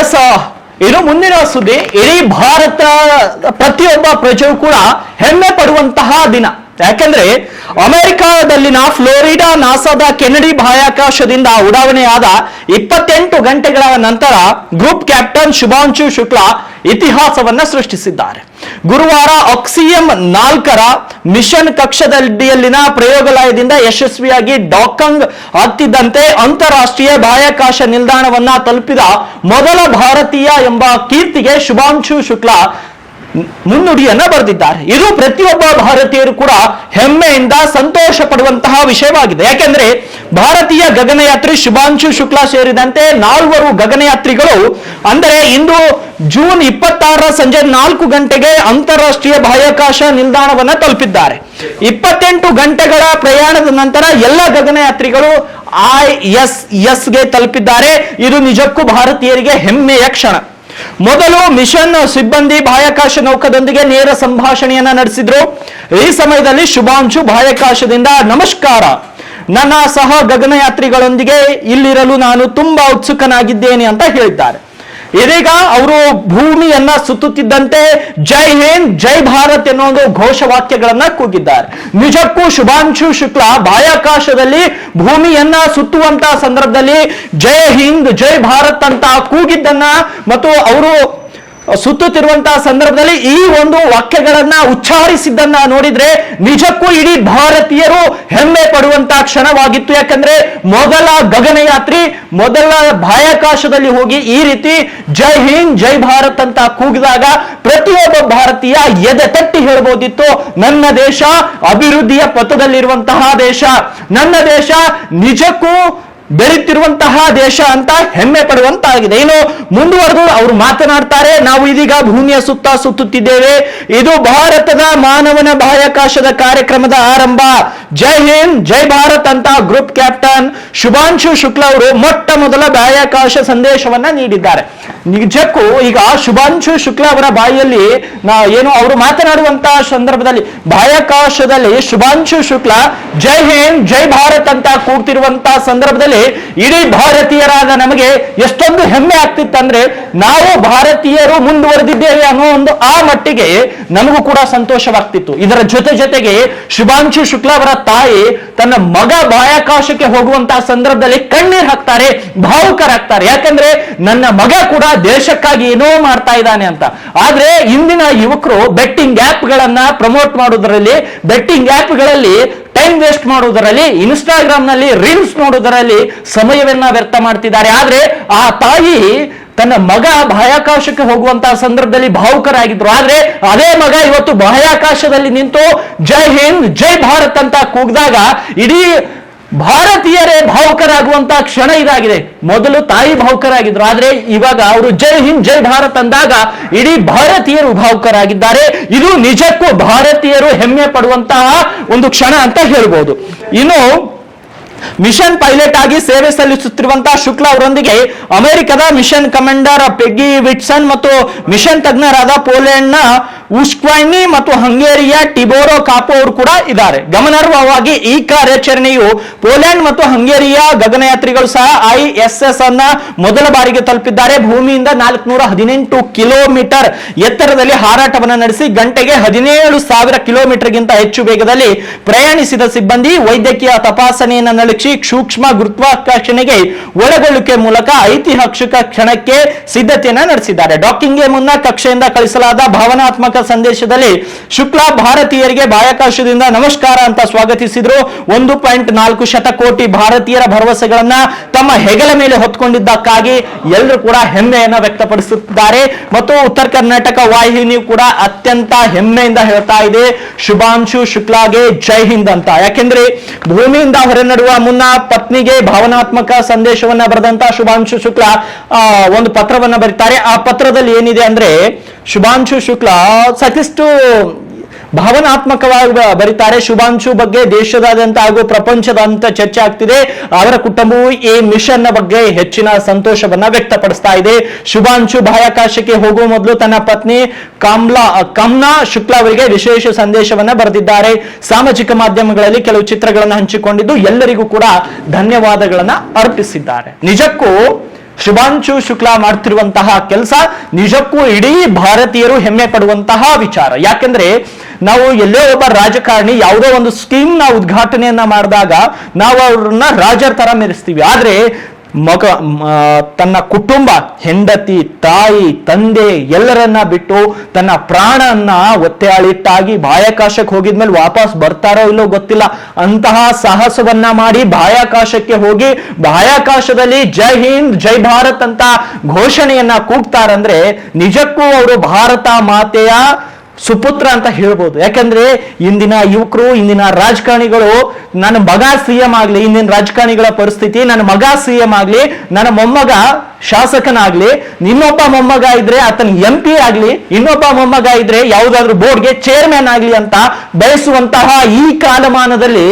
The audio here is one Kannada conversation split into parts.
ಎಸ್ ಇನ್ನು ಮುಂದಿನ ಸುದ್ದಿ ಇಡೀ ಭಾರತ ಪ್ರತಿಯೊಬ್ಬ ಪ್ರಜೆಯೂ ಕೂಡ ಹೆಮ್ಮೆ ಪಡುವಂತಹ ದಿನ. ಯಾಕೆಂದ್ರೆ ಅಮೆರಿಕಾದಲ್ಲಿನ ಫ್ಲೋರಿಡಾ ನಾಸಾದ ಕೆನಡಿ ಬಾಹ್ಯಾಕಾಶದಿಂದ ಉಡಾವಣೆಯಾದ ಇಪ್ಪತ್ತೆಂಟು ಗಂಟೆಗಳ ನಂತರ ಗ್ರೂಪ್ ಕ್ಯಾಪ್ಟನ್ ಶುಭಾಂಶು ಶುಕ್ಲಾ ಇತಿಹಾಸವನ್ನ ಸೃಷ್ಟಿಸಿದ್ದಾರೆ. ಗುರುವಾರ ಆಕ್ಸಿಯಂ ನಾಲ್ಕರ ಮಿಷನ್ ಕಕ್ಷದಡಿಯಲ್ಲಿನ ಪ್ರಯೋಗಾಲಯದಿಂದ ಯಶಸ್ವಿಯಾಗಿ ಡಾಕಂಗ್ ಹತ್ತಿದ್ದಂತೆ ಅಂತಾರಾಷ್ಟ್ರೀಯ ಬಾಹ್ಯಾಕಾಶ ನಿಲ್ದಾಣವನ್ನ ತಲುಪಿದ ಮೊದಲ ಭಾರತೀಯ ಎಂಬ ಕೀರ್ತಿಗೆ ಶುಭಾಂಶು ಶುಕ್ಲಾ ಮುನ್ನುಡಿಯನ್ನ ಬರೆದಿದ್ದಾರೆ. ಇದು ಪ್ರತಿಯೊಬ್ಬ ಭಾರತೀಯರು ಕೂಡ ಹೆಮ್ಮೆಯಿಂದ ಸಂತೋಷ ಪಡುವಂತಹ ವಿಷಯವಾಗಿದೆ. ಯಾಕೆಂದ್ರೆ ಭಾರತೀಯ ಗಗನಯಾತ್ರಿ ಶುಭಾಂಶು ಶುಕ್ಲಾ ಸೇರಿದಂತೆ ನಾಲ್ವರು ಗಗನಯಾತ್ರಿಗಳು, ಅಂದರೆ ಇಂದು ಜೂನ್ ಇಪ್ಪತ್ತಾರರ ಸಂಜೆ ನಾಲ್ಕು ಗಂಟೆಗೆ ಅಂತಾರಾಷ್ಟ್ರೀಯ ಬಾಹ್ಯಾಕಾಶ ನಿಲ್ದಾಣವನ್ನ ತಲುಪಿದ್ದಾರೆ. ಇಪ್ಪತ್ತೆಂಟು ಗಂಟೆಗಳ ಪ್ರಯಾಣದ ನಂತರ ಎಲ್ಲ ಗಗನಯಾತ್ರಿಗಳು ಐ ಎಸ್ ಎಸ್ಗೆ ತಲುಪಿದ್ದಾರೆ. ಇದು ನಿಜಕ್ಕೂ ಭಾರತೀಯರಿಗೆ ಹೆಮ್ಮೆಯ ಕ್ಷಣ. ಮೊದಲು ಮಿಷನ್ ಸಿಬ್ಬಂದಿ ಬಾಹ್ಯಾಕಾಶ ನೌಕದೊಂದಿಗೆ ನೇರ ಸಂಭಾಷಣೆಯನ್ನ ನಡೆಸಿದ್ರು. ಈ ಸಮಯದಲ್ಲಿ ಶುಭಾಂಶು ಬಾಹ್ಯಾಕಾಶದಿಂದ ನಮಸ್ಕಾರ. ನನ್ನ ಸಹ ಗಗನಯಾತ್ರಿಗಳೊಂದಿಗೆ ಇಲ್ಲಿರಲು ನಾನು ತುಂಬಾ ಉತ್ಸುಕನಾಗಿದ್ದೇನೆ ಅಂತ ಹೇಳಿದ್ದಾರೆ. ಇದೀಗ ಅವರು ಭೂಮಿಯನ್ನ ಸುತ್ತುತ್ತಿದ್ದಂತೆ ಜೈ ಹಿಂದ್, ಜೈ ಭಾರತ್ ಎನ್ನುವ ಒಂದು ಘೋಷವಾಕ್ಯಗಳನ್ನ ಕೂಗಿದ್ದಾರೆ. ನಿಜಕ್ಕೂ ಶುಭಾಂಶು ಶುಕ್ಲ, ಬಾಹ್ಯಾಕಾಶದಲ್ಲಿ ಭೂಮಿಯನ್ನ ಸುತ್ತುವಂತ ಸಂದರ್ಭದಲ್ಲಿ ಜೈ ಹಿಂದ್, ಜೈ ಭಾರತ್ ಅಂತ ಕೂಗಿದ್ದನ್ನ ಮತ್ತು ಅವರು ಸುತ್ತುತ್ತಿರುವಂತಹ ಸಂದರ್ಭದಲ್ಲಿ ಈ ಒಂದು ವಾಕ್ಯಗಳನ್ನ ಉಚ್ಚಾರಿಸಿದ್ದನ್ನ ನೋಡಿದ್ರೆ ನಿಜಕ್ಕೂ ಇಡೀ ಭಾರತೀಯರು ಹೆಮ್ಮೆ ಪಡುವಂತಹ ಕ್ಷಣವಾಗಿತ್ತು. ಯಾಕಂದ್ರೆ ಮೊದಲ ಗಗನಯಾತ್ರಿ, ಮೊದಲ ಬಾಹ್ಯಾಕಾಶದಲ್ಲಿ ಹೋಗಿ ಈ ರೀತಿ ಜೈ ಹಿಂದ್, ಜೈ ಭಾರತ್ ಅಂತ ಕೂಗಿದಾಗ ಪ್ರತಿಯೊಬ್ಬ ಭಾರತೀಯ ಎದೆ ತಟ್ಟಿ ಹೇಳ್ಬೋದಿತ್ತು. ನನ್ನ ದೇಶ ಅಭಿವೃದ್ಧಿಯ ಪಥದಲ್ಲಿರುವಂತಹ ದೇಶ. ನನ್ನ ದೇಶ ನಿಜಕ್ಕೂ ಬೆಳೀತಿರುವಂತಹ ದೇಶ ಅಂತ ಹೆಮ್ಮೆ ಪಡುವಂತಾಗಿದೆ. ಏನು ಮುಂದುವರೆದು ಅವರು ಮಾತನಾಡ್ತಾರೆ, ನಾವು ಇದೀಗ ಭೂಮಿಯ ಸುತ್ತ ಸುತ್ತುತ್ತಿದ್ದೇವೆ. ಇದು ಭಾರತದ ಮಾನವನ ಬಾಹ್ಯಾಕಾಶದ ಕಾರ್ಯಕ್ರಮದ ಆರಂಭ. ಜೈ ಹಿಂದ್, ಜೈ ಭಾರತ್ ಅಂತ ಗ್ರೂಪ್ ಕ್ಯಾಪ್ಟನ್ ಶುಭಾಂಶು ಶುಕ್ಲಾ ಅವರು ಮೊಟ್ಟ ಮೊದಲ ಬಾಹ್ಯಾಕಾಶ ಸಂದೇಶವನ್ನ ನೀಡಿದ್ದಾರೆ. ನಿಜಕ್ಕೂ ಈಗ ಶುಭಾಂಶು ಶುಕ್ಲಾ ಅವರ ಬಾಯಿಯಲ್ಲಿ ಏನು ಅವರು ಮಾತನಾಡುವಂತಹ ಸಂದರ್ಭದಲ್ಲಿ ಬಾಹ್ಯಾಕಾಶದಲ್ಲಿ ಶುಭಾಂಶು ಶುಕ್ಲಾ, ಜೈ ಹಿಂದ್, ಜೈ ಭಾರತ್ ಅಂತ ಕೂಗ್ತಿರುವಂತಹ ಸಂದರ್ಭದಲ್ಲಿ ಇಡೀ ಭಾರತೀಯರಾದ ನಮಗೆ ಎಷ್ಟೊಂದು ಹೆಮ್ಮೆ ಆಗ್ತಿತ್ತಂದ್ರೆ ನಾವು ಭಾರತೀಯರು ಮುಂದುವರೆದಿದ್ದೇವೆ ಅನ್ನೋ ಒಂದು ಆ ಮಟ್ಟಿಗೆ ನಮಗೂ ಕೂಡ ಸಂತೋಷವಾಗ್ತಿತ್ತು. ಇದರ ಜೊತೆ ಜೊತೆಗೆ ಶುಭಾಂಶು ಶುಕ್ಲಾ ಅವರ ತಾಯಿ ತನ್ನ ಮಗ ಬಾಹ್ಯಾಕಾಶಕ್ಕೆ ಹೋಗುವಂತಹ ಸಂದರ್ಭದಲ್ಲಿ ಕಣ್ಣೀರ್ ಹಾಕ್ತಾರೆ, ಭಾವುಕರಾಗ್ತಾರೆ. ಯಾಕಂದ್ರೆ ನನ್ನ ಮಗ ಕೂಡ ದೇಶಕ್ಕಾಗಿ ಏನೋ ಮಾಡ್ತಾ ಇದ್ದಾನೆ ಅಂತ. ಆದ್ರೆ ಇಂದಿನ ಯುವಕರು ಬೆಟ್ಟಿಂಗ್ ಆಪ್ ಗಳನ್ನ ಪ್ರಮೋಟ್ ಮಾಡೋದ್ರಲ್ಲಿ ಬೆಟ್ಟಿಂಗ್ ಆಪ್ಗಳಲ್ಲಿ ಟೈಮ್ ವೇಸ್ಟ್ ಮಾಡುವುದರಲ್ಲಿ ಇನ್ಸ್ಟಾಗ್ರಾಮ್ನಲ್ಲಿ ರೀಲ್ಸ್ ನೋಡುವುದರಲ್ಲಿ ಸಮಯವನ್ನ ವ್ಯರ್ಥ ಮಾಡ್ತಿದ್ದಾರೆ. ಆದ್ರೆ ಆ ತಾಯಿ ತನ್ನ ಮಗ ಬಾಹ್ಯಾಕಾಶಕ್ಕೆ ಹೋಗುವಂತಹ ಸಂದರ್ಭದಲ್ಲಿ ಭಾವುಕರಾಗಿದ್ರು. ಆದ್ರೆ ಅದೇ ಮಗ ಇವತ್ತು ಬಾಹ್ಯಾಕಾಶದಲ್ಲಿ ನಿಂತು ಜೈ ಹಿಂದ್, ಜೈ ಭಾರತ್ ಅಂತ ಕೂಗಿದಾಗ ಇಡೀ ಭಾರತೀಯರೇ ಭಾವುಕರಾಗುವಂತಹ ಕ್ಷಣ ಇದಾಗಿದೆ. ಮೊದಲು ತಾಯಿ ಭಾವುಕರಾಗಿದ್ರು. ಆದ್ರೆ ಇವಾಗ ಅವರು ಜೈ ಹಿಂದ್, ಜೈ ಭಾರತ್ ಅಂದಾಗ ಇಡೀ ಭಾರತೀಯರು ಭಾವುಕರಾಗಿದ್ದಾರೆ. ಇದು ನಿಜಕ್ಕೂ ಭಾರತೀಯರು ಹೆಮ್ಮೆ ಪಡುವಂತಹ ಒಂದು ಕ್ಷಣ ಅಂತ ಹೇಳ್ಬೋದು. ಇನ್ನು ಮಿಷನ್ ಪೈಲಟ್ ಆಗಿ ಸೇವೆ ಸಲ್ಲಿಸುತ್ತಿರುವಂತಹ ಶುಕ್ಲಾ ಅವರೊಂದಿಗೆ ಅಮೆರಿಕದ ಮಿಷನ್ ಕಮಾಂಡರ್ ಪೆಗ್ಗಿ ವಿಟ್ಸನ್ ಮತ್ತು ಮಿಷನ್ ತಜ್ಞರಾದ ಪೋಲೆಂಡ್ನ ಉಸ್ಕ್ವೈನಿ ಮತ್ತು ಹಂಗೇರಿಯ ಟಿಬೋರೋ ಕಾಪೋ ಅವರು ಕೂಡ ಇದ್ದಾರೆ. ಗಮನಾರ್ಹವಾಗಿ ಈ ಕಾರ್ಯಾಚರಣೆಯು ಪೋಲೆಂಡ್ ಮತ್ತು ಹಂಗೇರಿಯ ಗಗನಯಾತ್ರಿಗಳು ಸಹ ಐ ಎಸ್ ಅನ್ನ ಮೊದಲ ಬಾರಿಗೆ ತಲುಪಿದ್ದಾರೆ. ಭೂಮಿಯಿಂದ ನಾಲ್ಕುನೂರ ಹದಿನೆಂಟು ಕಿಲೋಮೀಟರ್ ಎತ್ತರದಲ್ಲಿ ಹಾರಾಟವನ್ನು ನಡೆಸಿ ಗಂಟೆಗೆ ಹದಿನೇಳು ಸಾವಿರ ಕಿಲೋಮೀಟರ್ಗಿಂತ ಹೆಚ್ಚು ವೇಗದಲ್ಲಿ ಪ್ರಯಾಣಿಸಿದ ಸಿಬ್ಬಂದಿ ವೈದ್ಯಕೀಯ ತಪಾಸಣೆಯನ್ನು ನಡೆಸಿ ಸೂಕ್ಷ್ಮ ಗುರುತ್ವಾಕರ್ಷಣೆಗೆ ಒಳಗೊಳ್ಳುವಿಕೆ ಮೂಲಕ ಐತಿಹಾಸಿಕ ಕ್ಷಣಕ್ಕೆ ಸಿದ್ಧತೆಯನ್ನು ನಡೆಸಿದ್ದಾರೆ. ಡಾಕಿಂಗ್ಗೆ ಮುನ್ನ ಕಕ್ಷೆಯಿಂದ ಕಳಿಸಲಾದ ಭಾವನಾತ್ಮಕ ಸಂದೇಶದಲ್ಲಿ ಶುಕ್ಲಾ ಭಾರತೀಯರಿಗೆ ಬಾಹ್ಯಾಕಾಶದಿಂದ ನಮಸ್ಕಾರ ಅಂತ ಸ್ವಾಗತಿಸಿದ್ರು. ಒಂದು ಪಾಯಿಂಟ್ ನಾಲ್ಕು ಶತಕೋಟಿ ಭಾರತೀಯರ ಭರವಸೆಗಳನ್ನ ತಮ್ಮ ಹೆಗಲ ಮೇಲೆ ಹೊತ್ಕೊಂಡಿದ್ದಕ್ಕಾಗಿ ಎಲ್ಲರೂ ಕೂಡ ಹೆಮ್ಮೆಯನ್ನ ವ್ಯಕ್ತಪಡಿಸುತ್ತಿದ್ದಾರೆ. ಮತ್ತು ಉತ್ತರ ಕರ್ನಾಟಕ ವಾಹಿನಿ ಕೂಡ ಅತ್ಯಂತ ಹೆಮ್ಮೆಯಿಂದ ಹೇಳ್ತಾ ಇದೆ. ಶುಭಾಂಶು ಶುಕ್ಲಾಗೆ ಜೈ ಹಿಂದ್ ಅಂತ. ಯಾಕೆಂದ್ರೆ ಭೂಮಿಯಿಂದ ಹೊರನಡುವ ಮುನ್ನ ಪತ್ನಿಗೆ ಭಾವನಾತ್ಮಕ ಸಂದೇಶವನ್ನ ಬರೆದಂತ ಶುಭಾಂಶು ಶುಕ್ಲಾ ಒಂದು ಪತ್ರವನ್ನ ಬರೀತಾರೆ. ಆ ಪತ್ರದಲ್ಲಿ ಏನಿದೆ ಅಂದ್ರೆ, ಶುಭಾಂಶು ಶುಕ್ಲಾ ಸಾಕಿಷ್ಟು ಭಾವನಾತ್ಮಕವಾಗಿ ಬರೀತಾರೆ. ಶುಭಾಂಶು ಬಗ್ಗೆ ದೇಶದಾದ್ಯಂತ ಹಾಗೂ ಪ್ರಪಂಚದಂತ ಚರ್ಚೆ ಆಗ್ತಿದೆ. ಅವರ ಕುಟುಂಬವು ಈ ಮಿಷನ್ನ ಬಗ್ಗೆ ಹೆಚ್ಚಿನ ಸಂತೋಷವನ್ನ ವ್ಯಕ್ತಪಡಿಸ್ತಾ ಇದೆ. ಶುಭಾಂಶು ಬಾಹ್ಯಾಕಾಶಕ್ಕೆ ಹೋಗುವ ಮೊದಲು ತನ್ನ ಪತ್ನಿ ಕಮ್ಲಾ, ಕಮ್ನಾ ಶುಕ್ಲಾ ಅವರಿಗೆ ವಿಶೇಷ ಸಂದೇಶವನ್ನ ಬರೆದಿದ್ದಾರೆ. ಸಾಮಾಜಿಕ ಮಾಧ್ಯಮಗಳಲ್ಲಿ ಕೆಲವು ಚಿತ್ರಗಳನ್ನು ಹಂಚಿಕೊಂಡಿದ್ದು ಎಲ್ಲರಿಗೂ ಕೂಡ ಧನ್ಯವಾದಗಳನ್ನ ಅರ್ಪಿಸಿದ್ದಾರೆ. ನಿಜಕ್ಕೂ ಶುಭಾಂಶು ಶುಕ್ಲಾ ಮಾಡ್ತಿರುವಂತಹ ಕೆಲಸ ನಿಜಕ್ಕೂ ಇಡೀ ಭಾರತೀಯರು ಹೆಮ್ಮೆ ಪಡುವಂತಹ ವಿಚಾರ. ಯಾಕೆಂದ್ರೆ ನಾವು ಎಲ್ಲೋ ಒಬ್ಬ ರಾಜಕಾರಣಿ ಯಾವುದೋ ಒಂದು ಸ್ಕೀಮ್ನ ಉದ್ಘಾಟನೆಯನ್ನ ಮಾಡಿದಾಗ ನಾವು ಅವ್ರನ್ನ ರಾಜರ ತರ ಮೆರೆಸ್ತೀವಿ. ಆದ್ರೆ ಮಗ ತನ್ನ ಕುಟುಂಬ, ಹೆಂಡತಿ, ತಾಯಿ, ತಂದೆ ಎಲ್ಲರನ್ನ ಬಿಟ್ಟು ತನ್ನ ಪ್ರಾಣನ್ನ ಒತ್ತೆಯಾಳಿಟ್ಟಾಗಿ ಬಾಹ್ಯಾಕಾಶಕ್ಕೆ ಹೋಗಿದ್ಮೇಲೆ ವಾಪಸ್ ಬರ್ತಾರೋ ಇಲ್ಲೋ ಗೊತ್ತಿಲ್ಲ. ಅಂತಹ ಸಾಹಸವನ್ನ ಮಾಡಿ ಬಾಹ್ಯಾಕಾಶಕ್ಕೆ ಹೋಗಿ ಬಾಹ್ಯಾಕಾಶದಲ್ಲಿ ಜೈ ಹಿಂದ್, ಜೈ ಭಾರತ್ ಅಂತ ಘೋಷಣೆಯನ್ನ ಕೂಗ್ತಾರಂದ್ರೆ ನಿಜಕ್ಕೂ ಅವರು ಭಾರತ ಮಾತೆಯ ಸುಪುತ್ರ ಅಂತ ಹೇಳ್ಬೋದು. ಯಾಕಂದ್ರೆ ಇಂದಿನ ಯುವಕರು, ಇಂದಿನ ರಾಜಕಾರಣಿಗಳು ನನ್ನ ಮಗ ಸಿ ಎಂ ಆಗ್ಲಿ, ಇಂದಿನ ರಾಜಕಾರಣಿಗಳ ಪರಿಸ್ಥಿತಿ ನನ್ನ ಮಗ ಸಿ ಎಂ ಆಗ್ಲಿ, ನನ್ನ ಮೊಮ್ಮಗ ಶಾಸಕನಾಗ್ಲಿ, ಇನ್ನೊಬ್ಬ ಮೊಮ್ಮಗ ಇದ್ರೆ ಆತನ ಎಂ ಪಿ ಆಗ್ಲಿ, ಇನ್ನೊಬ್ಬ ಮೊಮ್ಮಗ ಇದ್ರೆ ಯಾವುದಾದ್ರೂ ಬೋರ್ಡ್ಗೆ ಚೇರ್ಮನ್ ಆಗ್ಲಿ ಅಂತ ಬಯಸುವಂತಹ ಈ ಕಾಲಮಾನದಲ್ಲಿ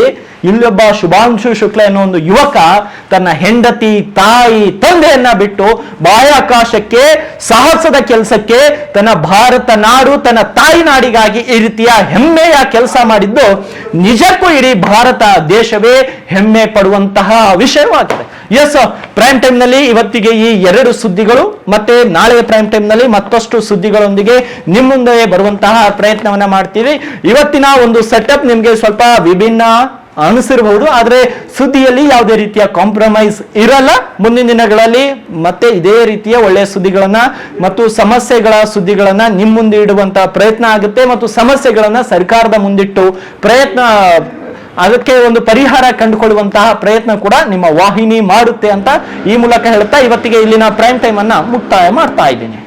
ಇಲ್ಲೊಬ್ಬ ಶುಭಾಂಶು ಶುಕ್ಲ ಅನ್ನೋ ಒಂದು ಯುವಕ ತನ್ನ ಹೆಂಡತಿ, ತಾಯಿ, ತಂದೆಯನ್ನ ಬಿಟ್ಟು ಬಾಹ್ಯಾಕಾಶಕ್ಕೆ, ಸಾಹಸದ ಕೆಲಸಕ್ಕೆ, ತನ್ನ ಭಾರತ ನಾಡು, ತನ್ನ ತಾಯಿ ನಾಡಿಗಾಗಿ ಈ ರೀತಿಯ ಹೆಮ್ಮೆಯ ಕೆಲಸ ಮಾಡಿದ್ದು ನಿಜಕ್ಕೂ ಇಡೀ ಭಾರತ ದೇಶವೇ ಹೆಮ್ಮೆ ಪಡುವಂತಹ ವಿಷಯವಾಗಿದೆ. ಎಸ್ ಪ್ರೈಮ್ ಟೈಮ್ನಲ್ಲಿ ಇವತ್ತಿಗೆ ಈ ಎರಡು ಸುದ್ದಿಗಳು, ಮತ್ತೆ ನಾಳೆ ಪ್ರೈಮ್ ಟೈಮ್ನಲ್ಲಿ ಮತ್ತಷ್ಟು ಸುದ್ದಿಗಳೊಂದಿಗೆ ನಿಮ್ಮ ಮುಂದೆ ಬರುವಂತಹ ಪ್ರಯತ್ನವನ್ನ ಮಾಡ್ತೀವಿ. ಇವತ್ತಿನ ಒಂದು ಸೆಟಪ್ ನಿಮ್ಗೆ ಸ್ವಲ್ಪ ವಿಭಿನ್ನ ಅನಿಸಿರಬಹುದು. ಆದರೆ ಸುದ್ದಿಯಲ್ಲಿ ಯಾವುದೇ ರೀತಿಯ ಕಾಂಪ್ರಮೈಸ್ ಇರಲ್ಲ. ಮುಂದಿನ ದಿನಗಳಲ್ಲಿ ಮತ್ತೆ ಇದೇ ರೀತಿಯ ಒಳ್ಳೆಯ ಸುದ್ದಿಗಳನ್ನ ಮತ್ತು ಸಮಸ್ಯೆಗಳ ಸುದ್ದಿಗಳನ್ನ ನಿಮ್ಮ ಮುಂದೆ ಇಡುವಂತಹ ಪ್ರಯತ್ನ ಆಗುತ್ತೆ ಮತ್ತು ಸಮಸ್ಯೆಗಳನ್ನ ಸರ್ಕಾರದ ಮುಂದಿಟ್ಟು ಪ್ರಯತ್ನ, ಅದಕ್ಕೆ ಒಂದು ಪರಿಹಾರ ಕಂಡುಕೊಳ್ಳುವಂತಹ ಪ್ರಯತ್ನ ಕೂಡ ನಿಮ್ಮ ವಾಹಿನಿ ಮಾಡುತ್ತೆ ಅಂತ ಈ ಮೂಲಕ ಹೇಳ್ತಾ ಇವತ್ತಿಗೆ ಇಲ್ಲಿನ ಪ್ರೈಮ್ ಟೈಮ್ ಅನ್ನ ಮುಕ್ತಾಯ ಮಾಡ್ತಾ ಇದ್ದೀನಿ.